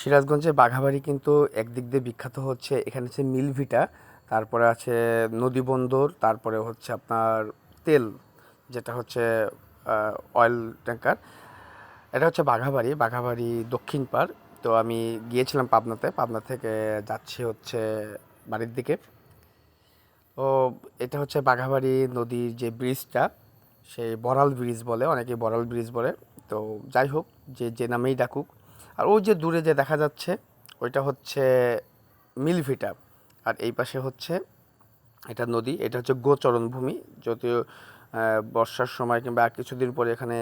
সিরাজগঞ্জে বাঘাবাড়ি কিন্তু একদিক দিয়ে বিখ্যাত হচ্ছে। এখানে হচ্ছে মিলভিটা, তারপরে আছে নদীবন্দর, তারপরে হচ্ছে আপনার তেল, যেটা হচ্ছে অয়েল ট্যাঙ্কার এটা হচ্ছে বাঘাবাড়ি বাঘাবাড়ি দক্ষিণ পাড়। তো আমি গিয়েছিলাম পাবনাতে, পাবনা থেকে যাচ্ছি হচ্ছে বাড়ির দিকে। ও, এটা হচ্ছে বাঘাবাড়ি নদীর যে ব্রিজটা সেই বড়াল ব্রিজ বলে অনেকে বড়াল ব্রিজ বলে। তো যাই হোক, যে যে নামেই ডাকুক আর ওই যে দূরে যে দেখা যাচ্ছে, ওইটা হচ্ছে মিলভিটা আর এই পাশে হচ্ছে এটা নদী, এটা হচ্ছে গোচরণ ভূমি যদিও বর্ষার সময় কিংবা আর কিছুদিন পরে এখানে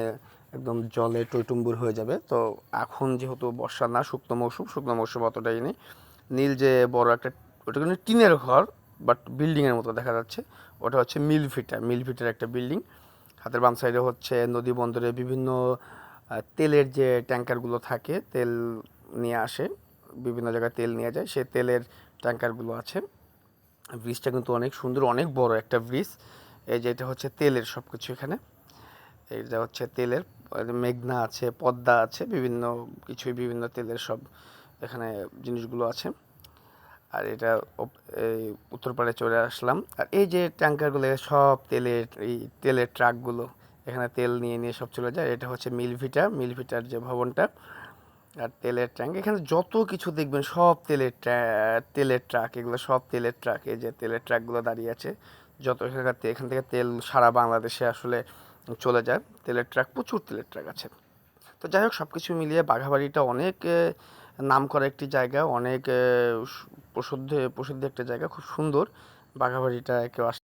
একদম জলে টইটুম্বুর হয়ে যাবে। তো এখন যেহেতু বর্ষা না, শুকনো মৌসুম শুকনো মৌসুম অতটাই নেই। নীল যে বড় একটা, ওটা কিন্তু টিনের ঘর, বাট বিল্ডিংয়ের মতো দেখা যাচ্ছে। ওটা হচ্ছে মিলভিটা মিলভিটার একটা বিল্ডিং। হাতের বাম সাইডে হচ্ছে নদী বন্দরে বিভিন্ন তেলের যে ট্যাঙ্কারগুলো থাকে, তেল নিয়ে আসে, বিভিন্ন জায়গায় তেল নিয়ে যায় সে তেলের ট্যাঙ্কারগুলো আছে। ব্রিজটা কিন্তু অনেক সুন্দর, অনেক বড় একটা ব্রিজ। এই যে এটা হচ্ছে তেলের সব কিছু এখানে। এটা হচ্ছে তেলের মেঘনা আছে, পদ্মা আছে, বিভিন্ন কিছুই বিভিন্ন তেলের সব এখানে জিনিসগুলো আছে। আর এটা এই উত্তরপাড়ে চলে আসলাম। আর এই যে ট্যাঙ্কারগুলো সব তেলের, এই তেলের ট্রাকগুলো এখানে তেল নিয়ে নিয়ে সব চলে যায়। এটা হচ্ছে মিলভিটা, মিলভিটার যে ভবনটা আর তেলের ট্যাঙ্ক। এখানে যত কিছু দেখবেন, সব তেলের তেলের ট্রাক, এগুলো সব তেলের ট্রাক। এই যে তেলের ট্রাকগুলো দাঁড়িয়ে আছে, যত এখানকার এখান থেকে তেল সারা বাংলাদেশে আসলে চলে যায়। তেলের ট্রাক, প্রচুর তেলের ট্রাক আছে। তো যাই হোক সব কিছু মিলিয়ে বাঘাবাড়িটা অনেক নাম করা একটি জায়গা, অনেক প্রসিদ্ধ প্রসিদ্ধ একটা জায়গা, খুব সুন্দর। বাঘাবাড়িটা কেউ আস